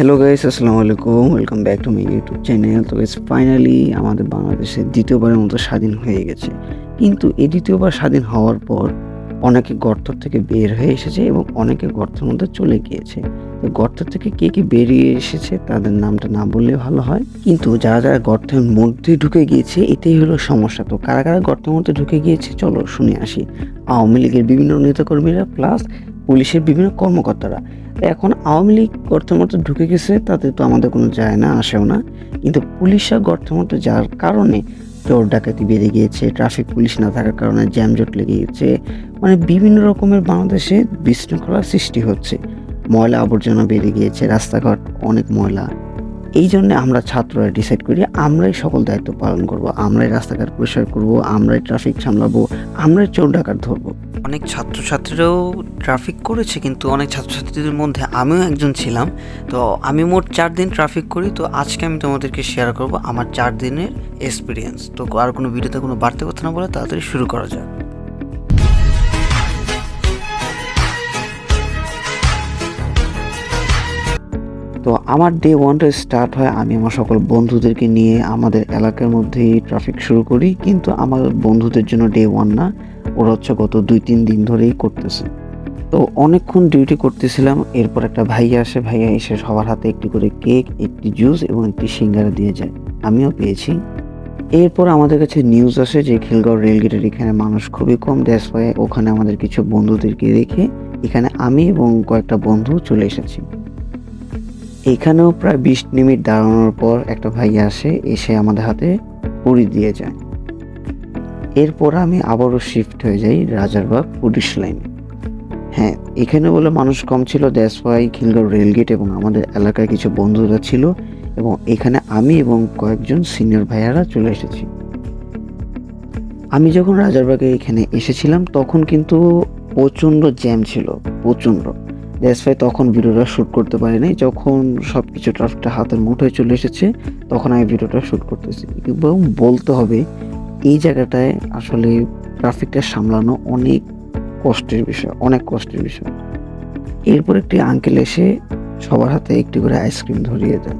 Hello guys আসসালামু আলাইকুম welcome back to my YouTube channel তো গাইস ফাইনালি আমাদের বাংলাদেশে দ্বিতীয়বারের মতো স্বাধীন হয়ে গেছে। কিন্তু এই দ্বিতীয়বার স্বাধীন হওয়ার পর অনেকে গর্ত থেকে বের হয়ে এসেছে এবং অনেকে গর্তের মধ্যে চলে গিয়েছে। তো গর্ত থেকে কে কে বেরিয়ে এসেছে তাদের নামটা না বললে ভালো হয়। কিন্তু যারা যারা গর্তের মধ্যে ঢুকে গিয়েছে, এটাই হলো সমস্যা। তো কারা কারা গর্তের মধ্যে ঢুকে গিয়েছে, চলো শুনে আসি। আওয়ামী লীগের বিভিন্ন নেতাকর্মীরা প্লাস পুলিশের বিভিন্ন কর্মকর্তারা। এখন আওয়ামী লীগ গর্তের ঢুকে গেছে, তাতে তো আমাদের কোনো যায় না, আসেও না। কিন্তু পুলিশরা গর্তের মধ্যে যাওয়ার কারণে চোর ডাকাতি বেড়ে গিয়েছে, ট্রাফিক পুলিশ না থাকার কারণে জ্যামজট লেগে গেছে মানে বিভিন্ন রকমের বাংলাদেশে বিশৃঙ্খলার সৃষ্টি হচ্ছে। ময়লা আবর্জনা বেড়ে গিয়েছে, রাস্তাঘাট অনেক ময়লা। এই জন্য আমরা ছাত্ররা ডিসাইড করি, আমরাই সকল দায়িত্ব পালন করব, আমরাই রাস্তাঘাট পরিষ্কার করব, আমরাই ট্রাফিক সামলাবো, আমরাই চোর ডাকাত ধরবো। অনেক ছাত্রছাত্রীরাও ট্রাফিক করেছে কিন্তু অনেক ছাত্রছাত্রীদের মধ্যে আমিও একজন ছিলাম। তো আমি মোট চার দিন ট্রাফিক করি, তো আজকে আমি তোমাদেরকে শেয়ার করব আমার চার দিনের এক্সপিরিয়েন্স তো আর কোনো ভিডিওতে কোনো বাড়তি কথা না বলে তাড়াতাড়ি শুরু করা যাক। তো আমার ডে ওয়ানটা স্টার্ট হয় আমি আমার সকল বন্ধুদেরকে নিয়ে আমাদের এলাকার মধ্যেই ট্রাফিক শুরু করি, কিন্তু আমার বন্ধুদের জন্য ডে ওয়ান না, ওরা হচ্ছে গত দুই তিন দিন ধরেই করতেছে। তো অনেকক্ষণ ডিউটি করতেছিলাম, এরপর একটা ভাইয়া আসে, ভাইয়া এসে সবার হাতে একটি করে কেক একটি জুস এবং একটি সিঙ্গারা দিয়ে যায়, আমিও পেয়েছি। এরপর আমাদের কাছে নিউজ আসে যে খিলগাঁও রেলগেটের এখানে মানুষ খুবই কম দেশ পায় ওখানে আমাদের কিছু বন্ধুদেরকে রেখে এখানে আমি এবং কয়েকটা বন্ধু চলে এসেছি। এখানেও প্রায় বিশ মিনিট দাঁড়ানোর পর একটা ভাই আসে, এসে আমাদের হাতে পুরি দিয়ে যায়। এরপর আমি আবারও শিফট হয়ে যাই রাজারবাগ পুলিশ লাইনে। হ্যাঁ এখানে বলে মানুষ কম ছিল দেশপাই খিলগাঁও রেলগেট এবং আমাদের এলাকায় কিছু বন্ধুরা ছিল এবং এখানে আমি এবং কয়েকজন সিনিয়র ভাইয়ারা চলে এসেছি। আমি যখন রাজারবাগে এখানে এসেছিলাম, তখন কিন্তু প্রচণ্ড জ্যাম ছিল, প্রচণ্ড। দেশপাই তখন ভিডিওটা শ্যুট করতে পারিনি। যখন সব কিছু ট্রাফিকটা হাতের মুঠোয় চলে এসেছে, তখন আমি ভিডিওটা শ্যুট করতেছি। এবং বলতে হবে, এই জায়গাটায় আসলে ট্রাফিকটা সামলানো অনেক কষ্টের বিষয়, অনেক কষ্টের বিষয়। এরপর একটি আঙ্কেল এসে সবার হাতে একটি করে আইসক্রিম ধরিয়ে দেয়।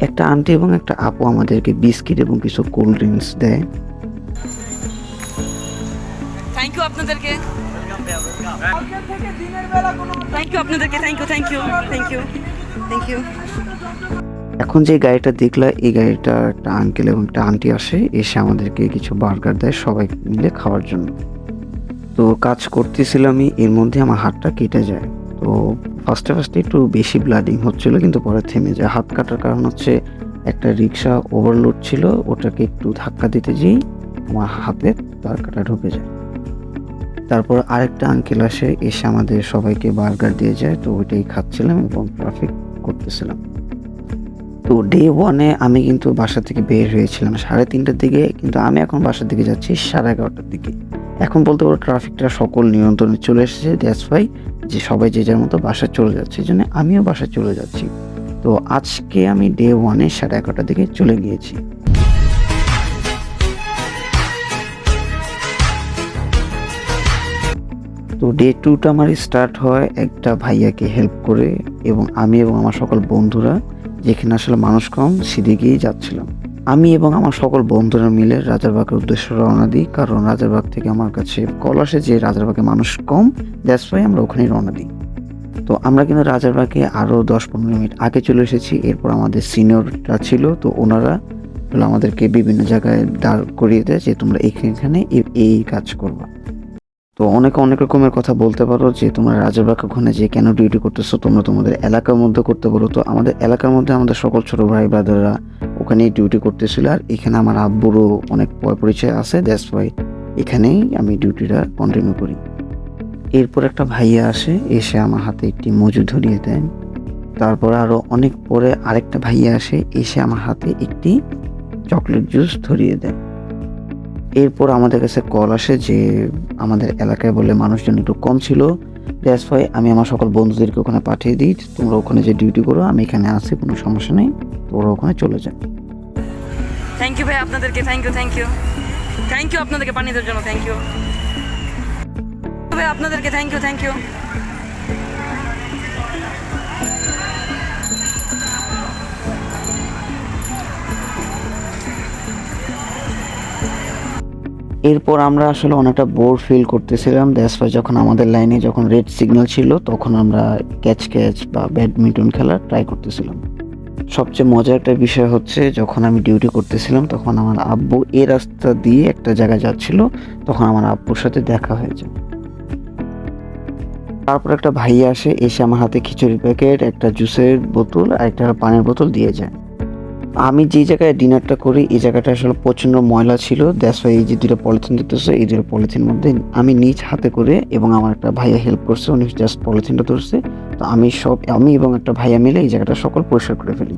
একটা আন্টি এবং একটা আপু আমাদেরকে বিস্কিট এবং কিছু কোল্ড ড্রিঙ্কস দেয়। থ্যাংক ইউ আপনাদেরকে। থ্যাংক ইউ আপনাদেরকে thank you thank you thank you thank you এখন যে গাড়িটা দেখলা এই গাড়িটা একটা আঙ্কেল এবং একটা আন্টি আসে এসে আমাদেরকে কিছু বার্গার দেয় সবাই মিলে খাওয়ার জন্য। তো কাজ করতেছিলামই এর মধ্যে আমার হাতটা কেটে যায়। তো ফার্স্টে ফার্স্টে একটু বেশি ব্লাডিং হচ্ছিল কিন্তু পরে থেমে যায়। হাত কাটার কারণ হচ্ছে একটা রিক্সা ওভারলোড ছিল ওটাকে একটু ধাক্কা দিতে যেই আমার হাতে তার কাটা ঢুকে যায়। তারপর আরেকটা আঙ্কেল আসে, এসে আমাদের সবাইকে বার্গার দিয়ে যায়। তো ওইটাই খাচ্ছিলাম এবং ট্রাফিক করতেছিলাম। তো ডে ওয়ানে আমি কিন্তু বাসা থেকে বের হয়েছিলাম সাড়ে তিনটার দিকে, কিন্তু আমি এখন বাসার দিকে যাচ্ছি সাড়ে এগারোটার দিকে। এখন বলতে পারো ট্রাফিকটা সকল নিয়ন্ত্রণে চলে এসেছে। দ্যাটস ওয়াই যে সবাই যে যার মতো বাসায় চলে যাচ্ছে, এই জন্য আমিও বাসায় চলে যাচ্ছি। তো আজকে আমি ডে ওয়ানে সাড়ে এগারোটার দিকে চলে গিয়েছি। তো ডে টুটা আমার স্টার্ট হয় একটা ভাইয়াকে হেল্প করে এবং আমি এবং আমার সকল বন্ধুরা, যেখানে আসলে মানুষ কম সেদিকেই যাচ্ছিলাম। আমি এবং আমার সকল বন্ধুরা মিলে রাজারবাগের উদ্দেশ্যে রওনা দিই, কারণ রাজারবাগ থেকে আমার কাছে কল আসে যে রাজারবাগে মানুষ কম দ্যাটস ওয়াই আমরা ওখানেই রওনা দিই। তো আমরা কিন্তু রাজারবাগে আরও দশ পনেরো মিনিট আগে চলে এসেছি, এরপর আমাদের সিনিয়ররা ছিল, তো ওনারা আমাদেরকে বিভিন্ন জায়গায় দাঁড় করিয়ে দেয় যে তোমরা এখানে এই কাজ করবা। তো অনেকে অনেক রকমের কথা বলতে পারো যে তোমরা রাজারবাগ ওখানে যে কেন ডিউটি করতেছো, তোমরা তোমাদের এলাকার মধ্যে করতে পারো তো আমাদের এলাকার মধ্যে আমাদের সকল ছোট ভাই ব্রাদাররা ওখানেই ডিউটি করতেছিল আর এখানে আমার আব্বুরও অনেক পরিচয় আছে দ্যাটস ওয়াই এখানেই আমি ডিউটিটা কন্টিনিউ করি। এরপর একটা ভাইয়া আসে, এসে আমার হাতে একটি মজু ধরিয়ে দেন তারপর আরও অনেক পরে আরেকটা ভাইয়া আসে, এসে আমার হাতে একটি চকলেট জুস ধরিয়ে দেয়। এরপর আমাদের কাছে কল আসে যে আমাদের এলাকায় বলে মানুষজন একটু কম ছিল। দ্যাটস ওয়াই আমি আমার সকল বন্ধুদেরকে ওখানে পাঠিয়ে দিই, তোমরা ওখানে যে ডিউটি করো, আমি এখানে আছি, কোনো সমস্যা নেই, তোমরা ওখানে চলে যাও। থ্যাংক ইউ ভাই আপনাদেরকে thank you thank you thank you আপনাদেরকে পানি দেওয়ার জন্য থ্যাংক ইউ ভাই আপনাদেরকে থ্যাংক ইউ থ্যাংক ইউ এরপর আমরা আসলে অনেকটা বোর ফিল করতেছিলাম। দ্যাটস যখন আমাদের লাইনে যখন রেড সিগন্যাল ছিল, তখন আমরা ক্যাচ ক্যাচ বা ব্যাডমিন্টন খেলা ট্রাই করতেছিলাম। সবচেয়ে মজার একটা বিষয় হচ্ছে, যখন আমি ডিউটি করতেছিলাম, তখন আমার আব্বু এ রাস্তা দিয়ে একটা জায়গায় যাচ্ছিল, তখন আমার আব্বুর সাথে দেখা হয়ে যায় তারপর একটা ভাইয়া আসে, এসে আমার হাতে খিচুড়ি প্যাকেট একটা জুসের বোতল আর একটা পানির বোতল দিয়ে যায়। আমি যে জায়গায় ডিনারটা করি, এই জায়গাটা আসলে প্রচণ্ড ময়লা ছিল। দ্যাটস ওয়াই এই যে দুটো পলিথিন দিতেছে এই দুটো পলিথিন মধ্যে আমি নিজ হাতে করে এবং আমার একটা ভাইয়া হেল্প করছে, উনি জাস্ট পলিথিনটা ধরছে। তো আমি সব, আমি এবং একটা ভাইয়া মিলে এই জায়গাটা সকল পরিষ্কার করে ফেলি।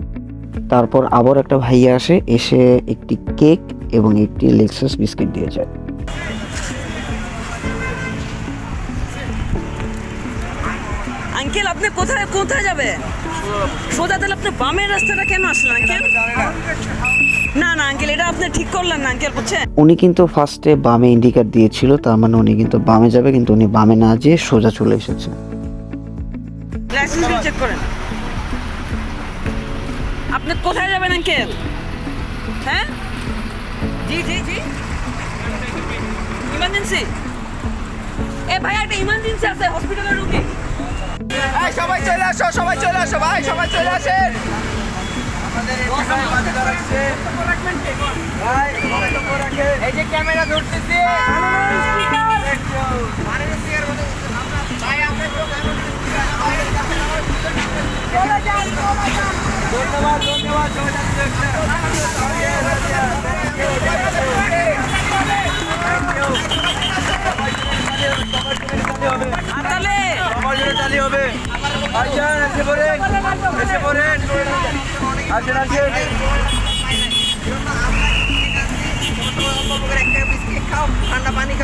তারপর আবার একটা ভাইয়া আসে, এসে একটি কেক এবং একটি লেক্সাস বিস্কিট দিয়ে যায়। আঙ্কেল আপনি কোথায় কোথায় যাবে? সোজা তাহলে আপনি বামের রাস্তাটা কেন আসলেন আঙ্কেল? না না আঙ্কেল এটা আপনি ঠিক করলেন না আঙ্কেল বুঝছেন? উনি কিন্তু ফার্স্টে বামে ইন্ডিকেট দিয়েছিল তার মানে উনি কিন্তু বামে যাবে কিন্তু উনি বামে না যেয়ে সোজা চলে এসেছে লাইসেন্স চেক করেন। আপনি কোথায় যাবেন আঙ্কেল? হ্যাঁ? জি জি জি। ইমার্জেন্সি এ ভাই একটা ইমার্জেন্সি আছে হসপিটালে রুগী। সবাই চলে আসো সবাই চলে আসো ভাই সবাই চলে আসেন। এই যে ক্যামেরা ধরতেছি। ধন্যবাদ ধন্যবাদ চালি হবে। ভাইজান, এসে পড়েন এসে পড়েন। আসেন আসেন। ঠান্ডা পানি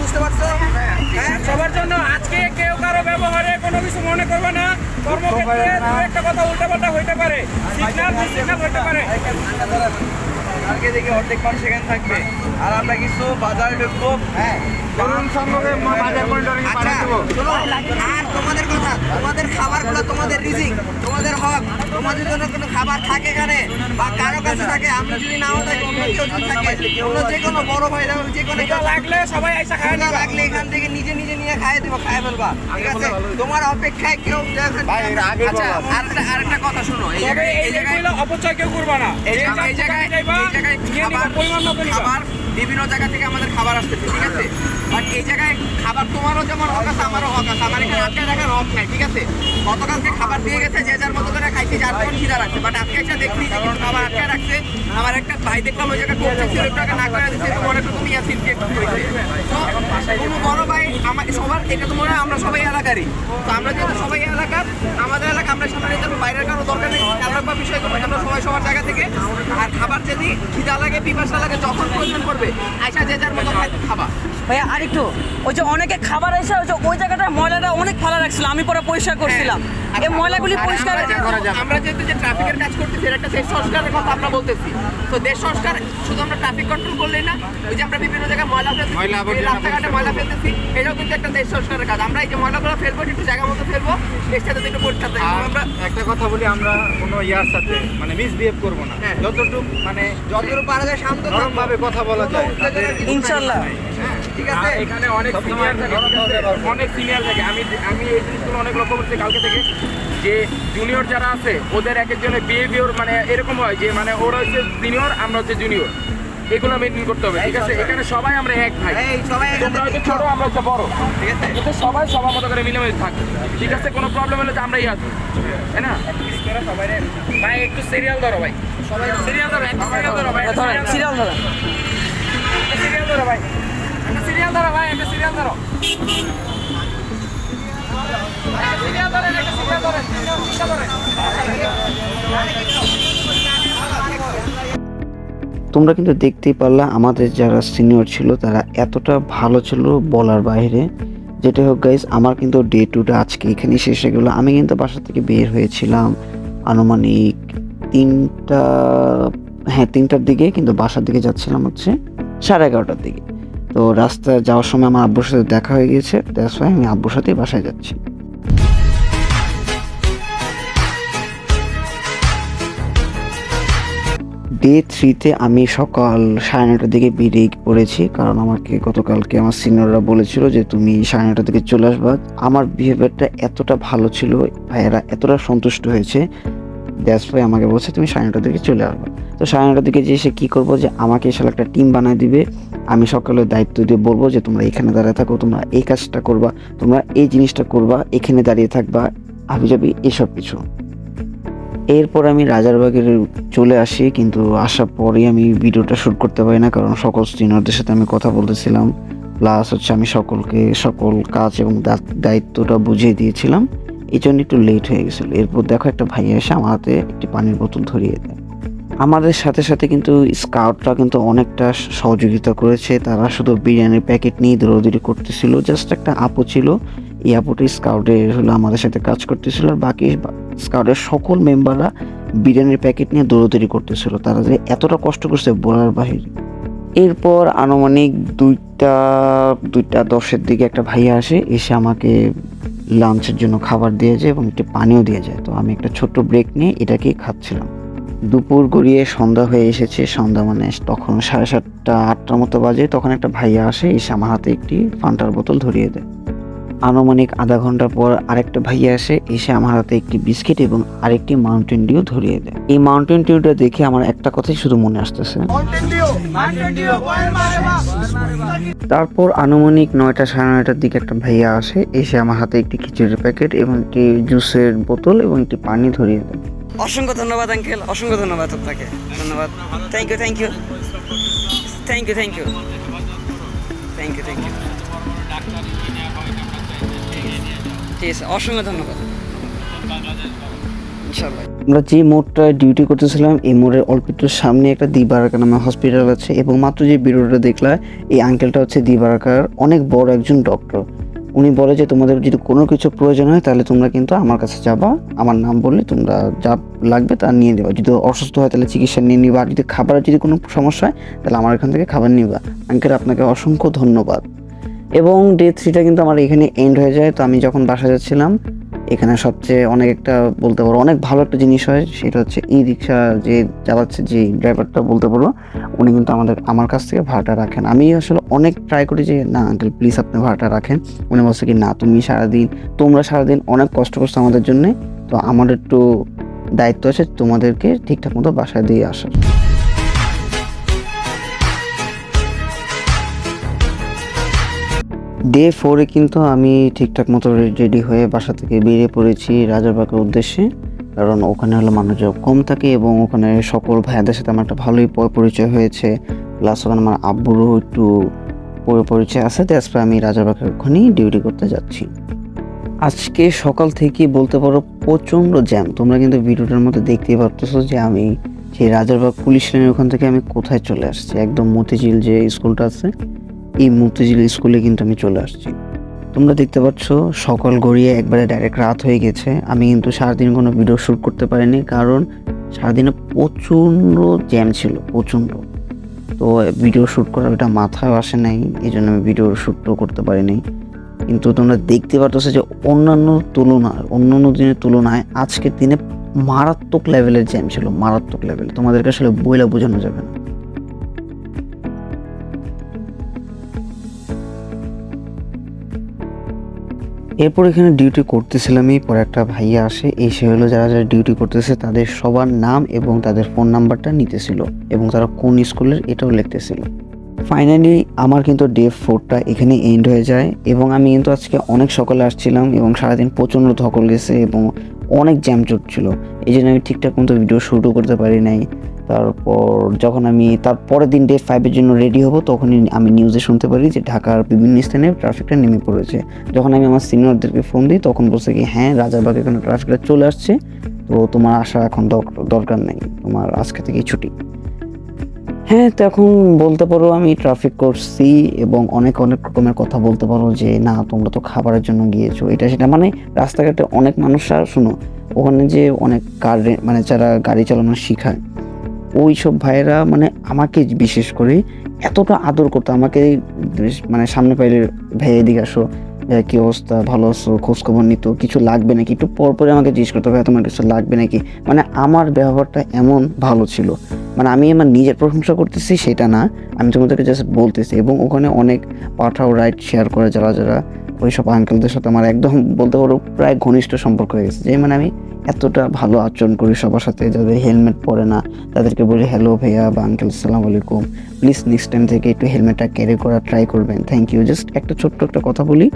বুঝতে পারছ হ্যাঁ সবার জন্য আজকে কেউ কারও ব্যবহারে কোনো কিছু মনে করবে না। কর্মক্ষেত্রে একটা কথা উল্টাপাল্টা হইতে পারে। সিগন্যাল সিগন্যাল হইতে পারে। আগে দেখে অর্ধেক মানুষ এখানে থাকবে। আর আমরা কিছু বাজারে ঢুকবো। হ্যাঁ। দেবো। আর তোমাদের কথা তোমাদের খাবারগুলো তোমাদের রিজিক তোমাদের হক তোমাদের জন্য কোনো খাবার থাকে এখানে বা কারও কাছে থাকে আমি যদি নাও থাকি অন্য কেউ যদি থাকে অন্য যে কোনো বড় ভাই যে কোনো কেউ লাগলে সবাই আইসা খায় ঠান্ডা লাগলে এখান থেকে নিজে নিজে নিয়ে খাইয়ে দেবো খাইয়ে ফেলবা। ঠিক আছে? তোমার অপেক্ষায় কেউ আচ্ছা আরেকটা আরেকটা কথা শোনো এই জায়গায় এই জায়গায় অপচয় কেউ করবা না। এই জায়গায়- জায়গায় খাবার। খাবার বিভিন্ন জায়গা থেকে আমাদের খাবার আসতেছে ঠিক আছে? বাট এই জায়গায় খাবার তোমারও যেমন হক আছে আমারও হক আছে। আমার এখানে আটকে রাখার হক নাই ঠিক আছে? গতকালকে খাবার দিয়ে গেছে যে যার মতো করে খাইছি যার যেমন খিদা রাখছে বাট আজকে এসে দেখছি যে কিছু খাবার আটকে রাখছে। আমার একটা ভাই দেখলাম ওই জায়গায় করছে সিলেক্টটাকে না করে দিচ্ছে সিলকে একটু হয়েছে তো কোনো বড় ভাই আমার সবার এটা তো মনে হয় আমরা সবাই এলাকারই। তো আমরা যেহেতু সবাই এলাকার আমাদের এলাকা আমরা সামনে পারব, বাইরের কারও দরকার নেই রাখবা বিষয় আমরা সবাই সবার জায়গা থেকে আর খাবার যদি খিদা লাগে পিপাসা লাগে যখন প্রয়োজন করবে আইসা যে যার মতো খাবা। ভাইয়া আরেকটু। ওই যে অনেকে খাবার এসে ওই যে ওই জায়গাটা ময়লাটা অনেক ফালা রাখছিল আমি পরে পরিষ্কার করছিলাম। এই ময়লাগুলি পরিষ্কার আমরা যেহেতু- আমরা যেহেতু যে ট্রাফিকের কাজ করতেছি এর একটা দেশ সংস্কারের কথা আমরা বলতেছি। তো দেশ সংস্কার শুধু আমরা ট্রাফিক কন্ট্রোল করলেই না ওই যে আমরা বিভিন্ন জায়গায় ময়লা ফেলতেছি রাস্তাঘাটে ময়লা ফেলতেছি এটাও কিন্তু একটা দেশ সংস্কারের কাজ। আমরা এই যে ময়লাগুলো ফেলব একটু জায়গা মতো ফেলব দেশটা যাতে একটু পরিষ্কার আমরা একটা কথা বলি আমরা কোনো ইয়ার সাথে মানে মিসবিহেভ করব না। হ্যাঁ। যতটুকু মানে যতটুকু পারা যায় শান্ত ভাবে কথা বলা ইনশাল্লাহ। ঠিক আছে? এখানে অনেক সিনিয়র থাকে অনেক সিনিয়র থাকে। আমি আমি এই জিনিসগুলো অনেক লক্ষ্য করছি কালকে থেকে যে জুনিয়র যারা আছে ওদের এক একজনের বিহেভিয়ার মানে এরকম হয় যে মানে ওরা হচ্ছে সিনিয়র আমরা হচ্ছে জুনিয়র এগুলো মেনটেন করতে হবে ঠিক আছে? এখানে সবাই আমরা এক ভাই। তোমরা হচ্ছে ছোট আমরা হচ্ছে বড়। ঠিক আছে? কিন্তু সবাই সবার মতো করে মিলেমিশে থাকবে ঠিক আছে? কোনো প্রবলেম হলে তো আমরাই আসব। তাই না? ভাই একটু সিরিয়াল ধরো ভাই। সিরিয়াল ধরো সিরিয়াল ধরো। তোমরা কিন্তু দেখতেই পারলা, আমাদের যারা সিনিয়র ছিল, তারা এতটা ভালো ছিল বলার বাইরে। যেটা হোক গাইজ আমার কিন্তু ডে টুটা আজকে এখানে শেষ হয়ে গেলো। আমি কিন্তু বাসা থেকে বের হয়েছিলাম আনুমানিক তিনটা হ্যাঁ তিনটার দিকে, কিন্তু বাসার দিকে যাচ্ছিলাম হচ্ছে সাড়ে এগারোটার দিকে। তো রাস্তায় যাওয়ার সময় আমার আব্বুর সাথে দেখা হয়ে গিয়েছে। দ্যাটস আমি আব্বুর সাথেই বাসায় যাচ্ছি। ডে থ্রিতে আমি সকাল সাড়ে নটার দিকে বেরিয়ে পড়েছি। কারণ আমাকে গতকালকে আমার সিনিয়ররা বলেছিল যে, তুমি সাড়ে নটার দিকে চলে আসবা। আমার বিহেভিয়ারটা এতটা ভালো ছিল, ভাইয়েরা এতটা সন্তুষ্ট হয়েছে। দ্যাটস ভাই আমাকে বলছে, তুমি সাড়ে নটার দিকে চলে আসবা। তো সাড়ে নটার দিকে যে এসে কী করব যে আমাকে এসে একটা টিম বানায় দিবে, আমি সকালে দায়িত্ব দিয়ে বলব যে তোমরা এখানে দাঁড়িয়ে থাকো, তোমরা এই কাজটা করবা, তোমরা এই জিনিসটা করবা, এখানে দাঁড়িয়ে থাকবা আবি যাবি এসব কিছু। এরপর আমি রাজারবাগের চলে আসি, কিন্তু আসার পরেই আমি ভিডিওটা শ্যুট করতে পারি না, কারণ সকল সিনিয়রদের সাথে আমি কথা বলতেছিলাম। প্লাস হচ্ছে আমি সকলকে, সকল কাজ এবং দায়িত্বটা বুঝিয়ে দিয়েছিলাম। এই জন্য একটু লেট হয়ে গেছিল। এরপর দেখো একটা ভাইয়া এসে আমার হাতে একটি পানির বোতল ধরিয়ে দেয়। আমাদের সাথে সাথে কিন্তু স্কাউটরা কিন্তু অনেকটা সহযোগিতা করেছে। তারা শুধু বিরিয়ানির প্যাকেট নিয়ে দৌড়াদৌড়ি করতেছিল জাস্ট একটা আপু ছিল। এই আপুটি স্কাউটে হলো আমাদের সাথে কাজ করতেছিল। আর বাকি স্কাউটের সকল মেম্বাররা বিরিয়ানির প্যাকেট নিয়ে দৌড়াদৌড়ি করতেছিল। তারা যে এতটা কষ্ট করছে বলার বাহিরে। এরপর আনুমানিক দুইটা দুইটা দশের দিকে একটা ভাইয়া আসে, এসে আমাকে লাঞ্চের জন্য খাবার দিয়ে যায় এবং একটি পানিও দিয়ে যায় তো আমি একটা ছোট্ট ব্রেক নিয়ে এটাকেই খাচ্ছিলাম। দুপুর গড়িয়ে সন্ধ্যা হয়ে এসেছে। সন্ধ্যা মানে তখন সাড়ে সাতটা আটটার মতো বাজে। তখন একটা ভাইয়া আসে এসে আমার হাতে একটি ফান্টার বোতল ধরিয়ে দেয়। আনুমানিক আধা ঘণ্টা পর আরেকটা ভাইয়া আসে এসে আমার হাতে একটি বিস্কিট এবং আরেকটি মাউন্টেন ডিউ ধরিয়ে দেয়। এই মাউন্টেন ডিউটা দেখে আমার একটা কথাই শুধু মনে আসতেছে। তারপর আনুমানিক নয়টা সাড়ে নয়টার দিকে একটা ভাইয়া আসে এসে আমার হাতে একটি খিচুড়ির প্যাকেট এবং একটি জুসের বোতল এবং একটি পানি ধরিয়ে দেয়। অসংখ্য ধন্যবাদ আঙ্কেল অসংখ্য ধন্যবাদ আপনাকে। ধন্যবাদ। Thank you thank you thank you thank you thank you thank you ঠিক আছে, অসংখ্য ধন্যবাদ। আমরা যে মোড়টায় ডিউটি করতেছিলাম, এই মোড়ের অল্প একটু সামনে একটা দিবারাকা নামে হসপিটাল আছে এবং মাত্র যে ভিডিওটা দেখলাম, এই আঙ্কেলটা হচ্ছে দিবারাকার অনেক বড় একজন ডক্টর উনি বলে যে তোমাদের যদি কোনো কিছু প্রয়োজন হয়, তাহলে তোমরা কিন্তু আমার কাছে যাবা। আমার নাম বললে তোমরা যা লাগবে তা নিয়ে দেবা যদি অসুস্থ হয়, তাহলে চিকিৎসা নিয়ে নিবা। যদি খাবারের যদি কোনো সমস্যা হয়, তাহলে আমার এখান থেকে খাবার নিবা। আঙ্কেল, আপনাকে অসংখ্য ধন্যবাদ। এবং ডে থ্রিটা কিন্তু আমার এখানে এন্ড হয়ে যায়। তো আমি যখন বাসা যাচ্ছিলাম এখানে সবচেয়ে অনেক একটা বলতে পারো, অনেক ভালো একটা জিনিস হয়, সেটা হচ্ছে ই রিক্সা যে চালাচ্ছে যে ড্রাইভারটা বলতে পারো, উনি কিন্তু আমাদের, আমার কাছ থেকে ভাড়াটা রাখেন। আমি আসলে অনেক ট্রাই করি যে, না আঙ্কেল প্লিজ আপনি ভাড়াটা রাখেন। উনি বলছে কি, না, তুমি সারাদিন, তোমরা সারাদিন অনেক কষ্ট করছ আমাদের জন্যে, তো আমার একটু দায়িত্ব আছে তোমাদেরকে ঠিকঠাক মতো বাসায় দিয়ে আসার। ডে ফোরে কিন্তু আমি ঠিকঠাক মতো রেডি হয়ে বাসা থেকে বেরিয়ে পড়েছি রাজারবাগের উদ্দেশ্যে। কারণ ওখানে হলো মানুষজন কম থাকে এবং ওখানে সকল ভাইয়াদের সাথে আমার একটা ভালোই পরিচয় হয়েছে। প্লাস ওখানে আমার আব্বুরও একটু পরি- পরিচয় আছে দ্যাটস আমি রাজারবাগের ওখানেই ডিউটি করতে যাচ্ছি। আজকে সকাল থেকে বলতে পারো প্রচণ্ড জ্যাম তোমরা কিন্তু ভিডিওটার মধ্যে দেখতেই পারতেছো যে আমি সেই রাজারবাগ পুলিশ লাইনের ওখান থেকে আমি কোথায় চলে আসছি। একদম মতিঝিল যে স্কুলটা আছে এই মতিঝিল স্কুলে কিন্তু আমি চলে আসছি। তোমরা দেখতে পাচ্ছ, সকাল গড়িয়ে একবারে ডাইরেক্ট রাত হয়ে গেছে। আমি কিন্তু সারাদিন কোনো ভিডিও শ্যুট করতে পারিনি, কারণ সারাদিনে প্রচণ্ড জ্যাম ছিল, প্রচণ্ড। তো ভিডিও শ্যুট করার ওটা মাথায় আসে নাই এই জন্য আমি ভিডিও শ্যুটও করতে পারিনি। কিন্তু তোমরা দেখতে পাচ্ছ যে অন্যান্য তুলনায়, অন্যান্য দিনের তুলনায় আজকের দিনে মারাত্মক লেভেলের জ্যাম ছিল, মারাত্মক লেভেল তোমাদেরকে আসলে বইলা বোঝানো যাবে না। এরপর এখানে ডিউটি করতেছিলামই, পরে একটা ভাইয়া আসে, এসে হলো যারা যারা ডিউটি করতেছে তাদের সবার নাম এবং তাদের ফোন নাম্বারটা নিতেছিল এবং তারা কোন স্কুলের এটাও লিখতেছিল। ফাইনালি আমার কিন্তু ডে ফোরটা এখানে এন্ড হয়ে যায় এবং আমি কিন্তু আজকে অনেক সকালে আসছিলাম এবং সারাদিন প্রচণ্ড ধকল গেছে এবং অনেক জ্যাম ছিল। এই জন্য আমি ঠিকঠাক মতো ভিডিও শ্যুটও করতে পারি নাই। তারপর যখন আমি তার পরের দিন ডে ফাইভের জন্য রেডি হব, তখনই আমি নিউজে শুনতে পারি যে ঢাকার বিভিন্ন স্থানে ট্রাফিকটা নেমে পড়েছে। যখন আমি আমার সিনিয়রদেরকে ফোন দিই, তখন বলছে কি হ্যাঁ রাজারবাগ এখানে ট্রাফিকটা চলে আসছে, তো তোমার আসা এখন দর- দরকার নেই, তোমার আজকে থেকেই ছুটি। হ্যাঁ তো এখন বলতে পারো আমি ট্রাফিক করছি এবং অনেক অনেক রকমের কথা বলতে পারো যে, না, তোমরা তো খাবারের জন্য গিয়েছো। এটা সেটা মানে রাস্তাঘাটে অনেক মানুষরা শুনো, ওখানে যে অনেক কার মানে যারা গাড়ি চালানো শেখায় ওই সব ভাইয়েরা মানে আমাকে বিশেষ করে এতটা আদর করতো, আমাকে মানে সামনে পাইলে, ভাই, এদিকে আসো। ভাইয়া কি অবস্থা? ভালো আছো? খোঁজখবর নিত? কিছু লাগবে নাকি? একটু পর পরে আমাকে জিজ্ঞেস করতো, ভাই, তোমার কিছু লাগবে নাকি? মানে আমার ব্যবহারটা এমন ভালো ছিল। মানে আমি আমার নিজের প্রশংসা করতেছি, সেটা না। আমি তোমাদেরকে জাস্ট বলতেছি এবং ওখানে অনেক পাঠাও রাইড শেয়ার করে যারা যারা ওই সব আঙ্কেলদের সাথে আমার একদম বলতে পারো প্রায় ঘনিষ্ঠ সম্পর্ক হয়ে গেছে। যে মানে আমি এতটা ভালো আচরণ করি সবার সাথে, যাদের হেলমেট পরে না, তাদেরকে বলি হ্যালো ভাইয়া বা আঙ্কেল সালাম আলাইকুম। প্লিজ নেক্সট টাইম থেকে একটু হেলমেটটা ক্যারি করা ট্রাই করবেন। থ্যাংক ইউ জাস্ট একটা ছোট্ট একটা কথা বলি,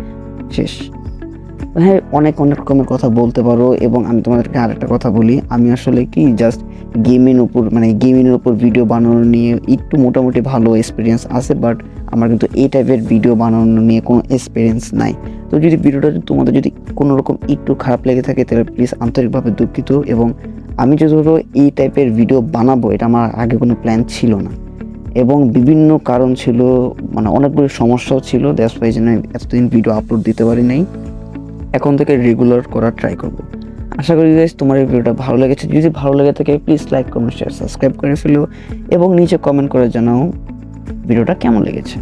শেষ। হ্যাঁ অনেক অনেক রকমের কথা বলতে পারো এবং আমি তোমাদেরকে আরেকটা কথা বলি। আমি আসলে কি জাস্ট গেমের উপর মানে গেমিংয়ের উপর ভিডিও বানানো নিয়ে একটু মোটামুটি ভালো এক্সপিরিয়েন্স আছে বাট আমার কিন্তু এই টাইপের ভিডিও বানানো নিয়ে কোনো এক্সপিরিয়েন্স নাই। তো যদি ভিডিওটা তোমাদের যদি কোনো রকম একটু খারাপ লেগে থাকে, তাহলে প্লিজ আন্তরিকভাবে দুঃখিত এবং আমি যে ধরো এই টাইপের ভিডিও বানাবো, এটা আমার আগে কোনো প্ল্যান ছিল না। এবং বিভিন্ন কারণ ছিল মানে অনেকগুলো সমস্যাও ছিল দ্যাটস ওয়াই জন্য এতদিন ভিডিও আপলোড দিতে পারি নাই। এখন থেকে রেগুলার করার ট্রাই করব। আশা করি গাইজ তোমার এই ভিডিওটা ভালো লেগেছে। যদি ভালো লেগে থাকে please like comment share subscribe করে ফেলো এবং নিচে কমেন্ট করে জানাও ভিডিওটা কেমন লেগেছে।